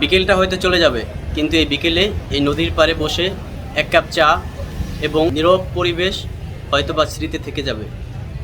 বিকেলটা হয়তো চলে যাবে, কিন্তু এই বিকেলে এই নদীর পাড়ে বসে এক কাপ চা এবং নীরব পরিবেশ হয়তো বা স্মৃতি থেকে যাবে।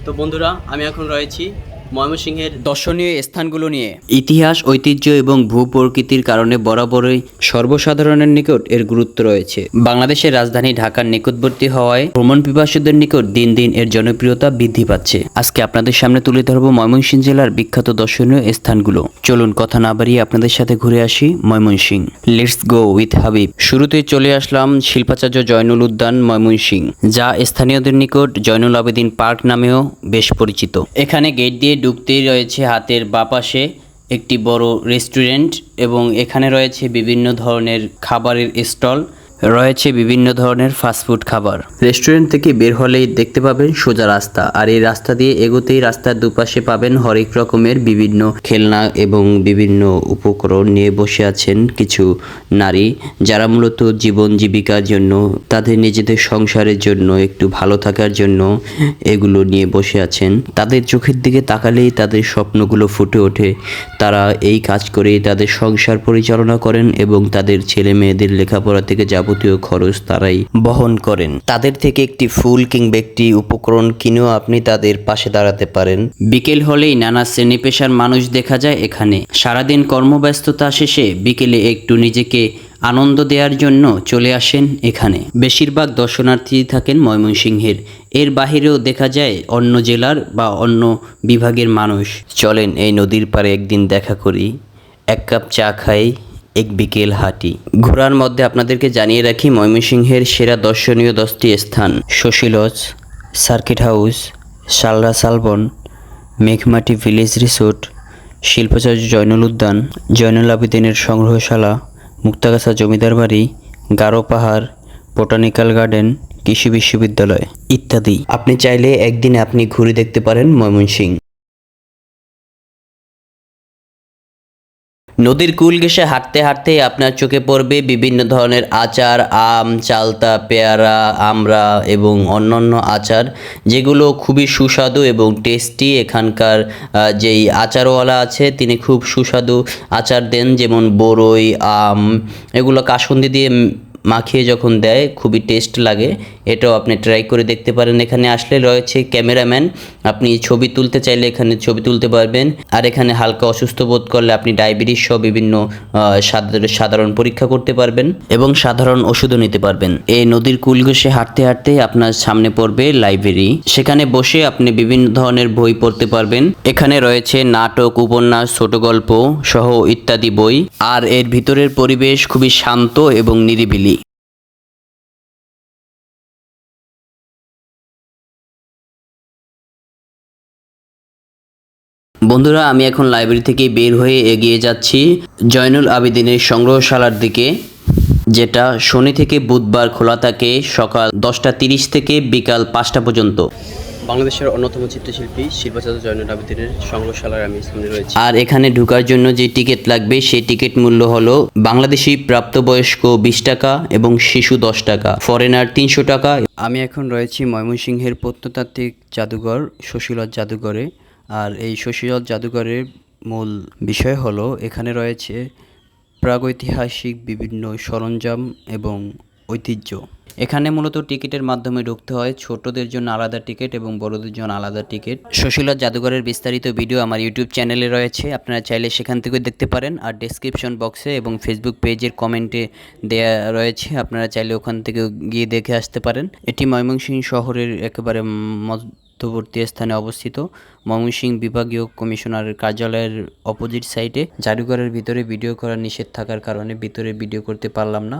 তো বন্ধুরা, আমি এখন রয়েছি ময়মনসিংহের দর্শনীয় স্থানগুলো নিয়ে। ইতিহাস ঐতিহ্য এবং ভূপ্রকৃতির কারণে বরাবরই সর্বসাধারণের নিকট এর গুরুত্ব রয়েছে। বাংলাদেশের রাজধানী ঢাকার নিকটবর্তী হওয়ায় ভ্রমণ পিপাসুদের নিকট দিন দিন এর জনপ্রিয়তা বৃদ্ধি পাচ্ছে। আজকে আপনাদের সামনে তুলে ধরবো ময়মনসিংহ জেলার বিখ্যাত দর্শনীয় স্থানগুলো। চলুন কথা না বাড়িয়ে আপনাদের সাথে ঘুরে আসি Mymensingh. Let's go with Habib শুরুতেই চলে আসলাম শিল্পাচার্য জয়নুল উদ্যান ময়মনসিংহ যা স্থানীয়দের নিকট জয়নুল আবেদিন পার্ক নামেও বেশ পরিচিত। এখানে গেট দিয়ে ঢুকতেই রয়েছে হাতের বাপাশে একটি বড় রেস্টুরেন্ট এবং এখানে রয়েছে বিভিন্ন ধরনের খাবারের স্টল। রয়েছে বিভিন্ন ধরনের ফাস্টফুড খাবার। রেস্টুরেন্ট থেকে বের হলেই দেখতে পাবেন সোজা রাস্তা, আর এই রাস্তা দিয়ে এগোতেই রাস্তার দুপাশে পাবেন হরেক রকমের বিভিন্ন খেলনা এবং বিভিন্ন উপকরণ নিয়ে বসে আছেন কিছু নারী, যারা মূলত জীবন জীবিকার জন্য, তাদের নিজেদের সংসারের জন্য, একটু ভালো থাকার জন্য এগুলো নিয়ে বসে আছেন। তাদের চোখের দিকে তাকালেই তাদের স্বপ্নগুলো ফুটে ওঠে। তারা এই কাজ করে তাদের সংসার পরিচালনা করেন এবং তাদের ছেলে মেয়েদের লেখাপড়া থেকে যাবতীয় খরচ তারাই বহন করেন। তাদের থেকে একটি ফুল কিংবা একটি উপকরণ কিনেও আপনি তাদের পাশে দাঁড়াতে পারেন। বিকেল হলেই নানা শ্রেণি পেশার মানুষ দেখা যায় এখানে। সারাদিন কর্মব্যস্ততা শেষে বিকেলে একটু নিজেকে আনন্দ দেওয়ার জন্য চলে আসেন এখানে। বেশিরভাগ দর্শনার্থী থাকেন ময়মনসিংহের। এর বাহিরেও দেখা যায় অন্য জেলার বা অন্য বিভাগের মানুষ। চলেন এই নদীর পাড়ে একদিন দেখা করি। এক কাপ চা খাই এক বিকেল হাঁটি। ঘোরার মধ্যে আপনাদেরকে জানিয়ে রাখি, ময়মনসিংহের সেরা দর্শনীয় দশটি স্থান। শশীলজ, সার্কিট হাউস সালরা সালবন মেঘমাটি ভিলেজ রিসোর্ট, শিল্পাচার্য জয়নুল উদ্যান, জয়নুল আবেদিনের সংগ্রহশালা, মুক্তাগাছা জমিদার বাড়ি, গারো পাহাড়, বোটানিক্যাল গার্ডেন, কৃষি বিশ্ববিদ্যালয় ইত্যাদি। আপনি চাইলে একদিনে আপনি ঘুরে দেখতে পারেন ময়মনসিংহ। নদীর কুল ঘেসে হাঁটতে হাঁটতে আপনার চোখে পড়বে বিভিন্ন ধরনের আচার, আম, চালতা, পেয়ারা, আমড়া এবং অন্যান্য আচার, যেগুলো খুবই সুস্বাদু এবং টেস্টি এখানকার যেই আচারওয়ালা আছে, তিনি খুব সুস্বাদু আচার দেন, যেমন বরই, আম, এগুলো কাসুন্দি দিয়ে মাখিয়ে যখন দেয়, খুবই টেস্ট লাগে। এটাও আপনি ট্রাই করে দেখতে পারেন। এখানে আসলে রয়েছে ক্যামেরাম্যান। আপনি ছবি তুলতে চাইলে এখানে ছবি তুলতে পারবেন। আর এখানে হালকা অসুস্থ বোধ করলে আপনি ডায়াবেটিস সহ বিভিন্ন সাধারণ পরীক্ষা করতে পারবেন এবং সাধারণ ওষুধও নিতে পারবেন। এই নদীর কুল ঘেঁষে হাঁটতে হাঁটতে আপনার সামনে পড়বে লাইব্রেরি সেখানে বসে আপনি বিভিন্ন ধরনের বই পড়তে পারবেন। এখানে রয়েছে নাটক, উপন্যাস, ছোট গল্প সহ ইত্যাদি বই। আর এর ভিতরের পরিবেশ খুবই শান্ত এবং নিরিবিলি। বন্ধুরা আমি এখন লাইব্রেরি থেকে বের হয়ে এগিয়ে যাচ্ছি জয়নুল আবেদিনের সংগ্রহশালার দিকে যেটা শনি থেকে বুধবার খোলা থাকে সকাল দশটা তিরিশ থেকে বিকাল পাঁচটা পর্যন্ত। বাংলাদেশের অন্যতম চিত্রশিল্পী শিল্পাচার্য জয়নুল আবেদিনের সংগ্রহশালার আমি সামনে রয়েছি। আর এখানে ঢোকার জন্য যে টিকিট লাগবে সেই টিকিট মূল্য হলো বাংলাদেশি প্রাপ্তবয়স্ক বিশ টাকা এবং শিশু দশ টাকা ফরেনার তিনশো টাকা। আমি এখন রয়েছি ময়মনসিংহের প্রত্নতাত্ত্বিক জাদুঘর শশীলজ জাদুঘরে। আর এই শশীলজ জাদুঘরের মূল বিষয় হলো, এখানে রয়েছে প্রাগৈতিহাসিক বিভিন্ন সরঞ্জাম এবং ঐতিহ্য। এখানে মূলত টিকিটের মাধ্যমে ঢুকতে হয় ছোটদের জন্য আলাদা টিকিট এবং বড়দের জন্য আলাদা টিকিট। সুশীলজ জাদুঘরের বিস্তারিত ভিডিও আমার ইউটিউব চ্যানেলে রয়েছে, আপনারা চাইলে সেখান থেকেও দেখতে পারেন। আর ডেসক্রিপশন বক্সে এবং ফেসবুক পেজের কমেন্টে দেয়া রয়েছে, আপনারা চাইলে ওখান থেকে গিয়ে দেখে আসতে পারেন। এটি ময়মনসিংহ শহরের একেবারে মধ্যবর্তী স্থানে অবস্থিত ময়মনসিংহ বিভাগীয় কমিশনারের কার্যালয়ের অপোজিট সাইটে জাদুঘরের ভিতরে ভিডিও করার নিষেধ থাকার কারণে ভিতরে ভিডিও করতে পারলাম না।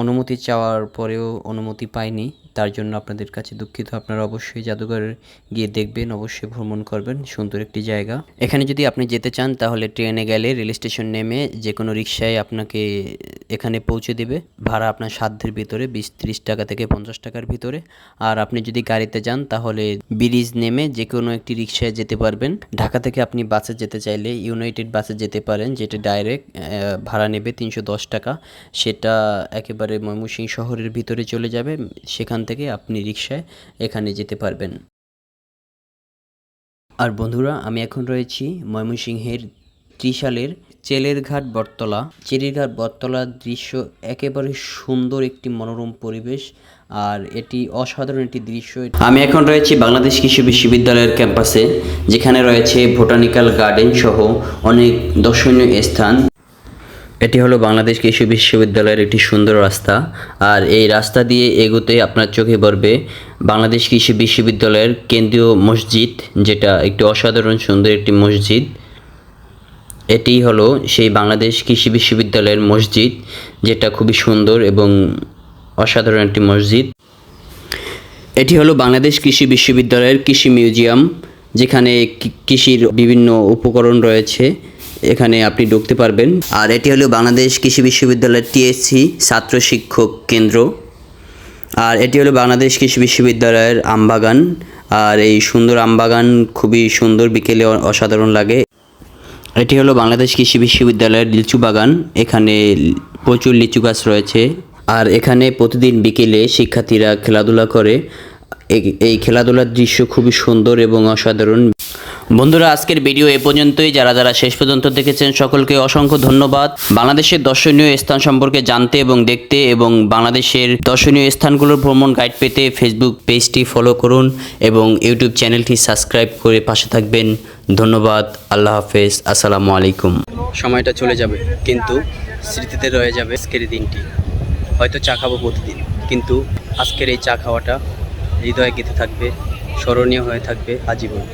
অনুমতি চাওয়ার পরেও অনুমতি পাইনি। তার জন্য আপনাদের কাছে দুঃখিত। আপনারা অবশ্যই জাদুঘরে গিয়ে দেখবেন, অবশ্যই ভ্রমণ করবেন। সুন্দর একটি জায়গা। এখানে যদি আপনি যেতে চান, তাহলে ট্রেনে গেলে রেল স্টেশন নেমে যে কোনো রিক্সায় আপনাকে এখানে পৌঁছে দেবে। ভাড়া আপনার সাধ্যের ভিতরে, বিশ ত্রিশ টাকা থেকে পঞ্চাশ টাকার ভিতরে। আর আপনি যদি গাড়িতে যান, তাহলে ব্রিজ নেমে যে কোনো একটি রিক্সায় যেতে পারবেন। ঢাকা থেকে আপনি বাসে যেতে চাইলে ইউনাইটেড বাসে যেতে পারেন, যেটা ডাইরেক্ট ভাড়া নেবে তিনশো দশ টাকা। সেটা একেবারে ময়মনসিংহ শহরের ভিতরে চলে যাবে। সেখান থেকে আপনি রিক্সায় এখানে যেতে পারবেন। আর বন্ধুরা, আমি এখন রয়েছি ময়মনসিংহের ত্রিশালের চেলেরঘাট বটতলা। চেরিঘাট বটতলার দৃশ্য একেবারে সুন্দর একটি মনোরম পরিবেশ, আর এটি অসাধারণ একটি দৃশ্য। আমি এখন রয়েছি বাংলাদেশ কৃষি বিশ্ববিদ্যালয়ের ক্যাম্পাসে, যেখানে রয়েছে বোটানিক্যাল গার্ডেন সহ অনেক দর্শনীয় স্থান। এটি হলো বাংলাদেশ কৃষি বিশ্ববিদ্যালয়ের একটি সুন্দর রাস্তা। আর এই রাস্তা দিয়ে এগোতে আপনার চোখে পড়বে বাংলাদেশ কৃষি বিশ্ববিদ্যালয়ের কেন্দ্রীয় মসজিদ, যেটা একটি অসাধারণ সুন্দর একটি মসজিদ। এটি হলো সেই বাংলাদেশ কৃষি বিশ্ববিদ্যালয়ের মসজিদ, যেটা খুবই সুন্দর এবং অসাধারণ একটি মসজিদ। এটি হলো বাংলাদেশ কৃষি বিশ্ববিদ্যালয়ের কৃষি মিউজিয়াম, যেখানে কৃষির বিভিন্ন উপকরণ রয়েছে। এখানে আপনি ঢুকতে পারবেন। আর এটি হলো বাংলাদেশ কৃষি বিশ্ববিদ্যালয়ের টিএসসি ছাত্র শিক্ষক কেন্দ্র। আর এটি হলো বাংলাদেশ কৃষি বিশ্ববিদ্যালয়ের আমবাগান। আর এই সুন্দর আমবাগান খুবই সুন্দর, বিকেলে অসাধারণ লাগে। এটি হলো বাংলাদেশ কৃষি বিশ্ববিদ্যালয়ের লিচু বাগান। এখানে প্রচুর লিচু গাছ রয়েছে। আর এখানে প্রতিদিন বিকেলে শিক্ষার্থীরা খেলাধুলা করে। এই- এই খেলাধুলার দৃশ্য খুবই সুন্দর এবং অসাধারণ। বন্ধুরা, আজকের ভিডিও এ পর্যন্তই। যারা যারা শেষ পর্যন্ত দেখেছেন, সকলকে অসংখ্য ধন্যবাদ। বাংলাদেশের দর্শনীয় স্থান সম্পর্কে জানতে এবং দেখতে এবং বাংলাদেশের দর্শনীয় স্থানগুলোর ভ্রমণ গাইড পেতে ফেসবুক পেজটি ফলো করুন এবং ইউটিউব চ্যানেলটি সাবস্ক্রাইব করে পাশে থাকবেন। ধন্যবাদ, আল্লাহ হাফেজ, আসসালামু আলাইকুম। সময়টা চলে যাবে, কিন্তু স্মৃতিতে রয়ে যাবে আজকের দিনটি। হয়তো চা খাব প্রতিদিন, কিন্তু আজকের এই চা খাওয়াটা হৃদয়ে গেঁথে থাকবে, স্মরণীয় হয়ে থাকবে আজীবন।